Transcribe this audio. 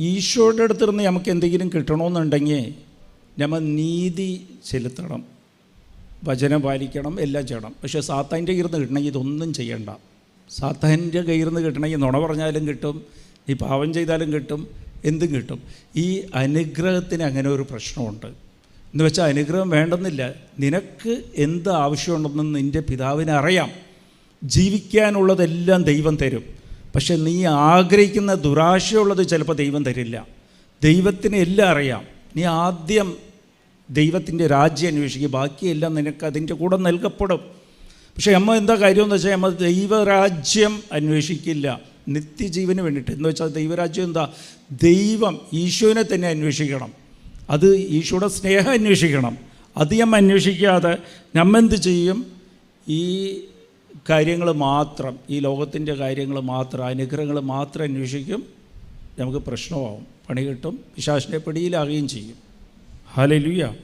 ഈശോയുടെ അടുത്തിരുന്ന് നമുക്ക് എന്തെങ്കിലും കിട്ടണമെന്നുണ്ടെങ്കിൽ നമ്മൾ നീതി ചെലുത്തണം. വചനം പാലിക്കണം എല്ലാം ചെയ്യണം. പക്ഷേ സാത്താന്റെ കയ്യിൽ നിന്ന് കിട്ടണമെങ്കിൽ ഇതൊന്നും ചെയ്യണ്ട. സാത്താന്റെ കയ്യിൽ നിന്ന് കിട്ടണമെങ്കിൽ നുണ പറഞ്ഞാലും കിട്ടും ഈ പാവം ചെയ്താലും കിട്ടും എന്തും കിട്ടും. ഈ അനുഗ്രഹത്തിന് അങ്ങനെ ഒരു പ്രശ്നമുണ്ട്. എന്ന് വെച്ചാൽ അനുഗ്രഹം വേണ്ടെന്നില്ല. നിനക്ക് എന്ത് ആവശ്യമുണ്ടെന്ന് നിന്റെ പിതാവിനെ അറിയാം. ജീവിക്കാനുള്ളതെല്ലാം ദൈവം തരും. പക്ഷെ നീ ആഗ്രഹിക്കുന്ന ദുരാശയുള്ളത് ചിലപ്പോൾ ദൈവം തരില്ല. ദൈവത്തിന് എല്ലാം അറിയാം. നീ ആദ്യം ദൈവത്തിന്റെ രാജ്യം അന്വേഷിക്കുക ബാക്കിയെല്ലാം നിനക്ക് അതിന്റെ കൂടെ നൽകപ്പെടും. പക്ഷേ അമ്മ എന്താ കാര്യമെന്ന് വെച്ചാൽ അമ്മ ദൈവരാജ്യം അന്വേഷിക്കില്ല. നിത്യജീവന് വേണ്ടിയിട്ട്. എന്ന് വെച്ചാൽ ദൈവരാജ്യം എന്താ? ദൈവം ഈശോനെ തന്നെ അന്വേഷിക്കണം. അത് ഈശോയുടെ സ്നേഹം അന്വേഷിക്കണം. അത് നമ്മ അന്വേഷിക്കാതെ നമ്മെന്ത് ചെയ്യും? ഈ കാര്യങ്ങൾ മാത്രം ഈ ലോകത്തിന്റെ കാര്യങ്ങൾ മാത്രം അനുഗ്രഹങ്ങൾ മാത്രം അന്വേഷിക്കും നമുക്ക് പ്രശ്നമാവും. പണി കിട്ടും വിശാസിനെ പിടിയിലാകുകയും ചെയ്യും. ഹാലലുയ്യ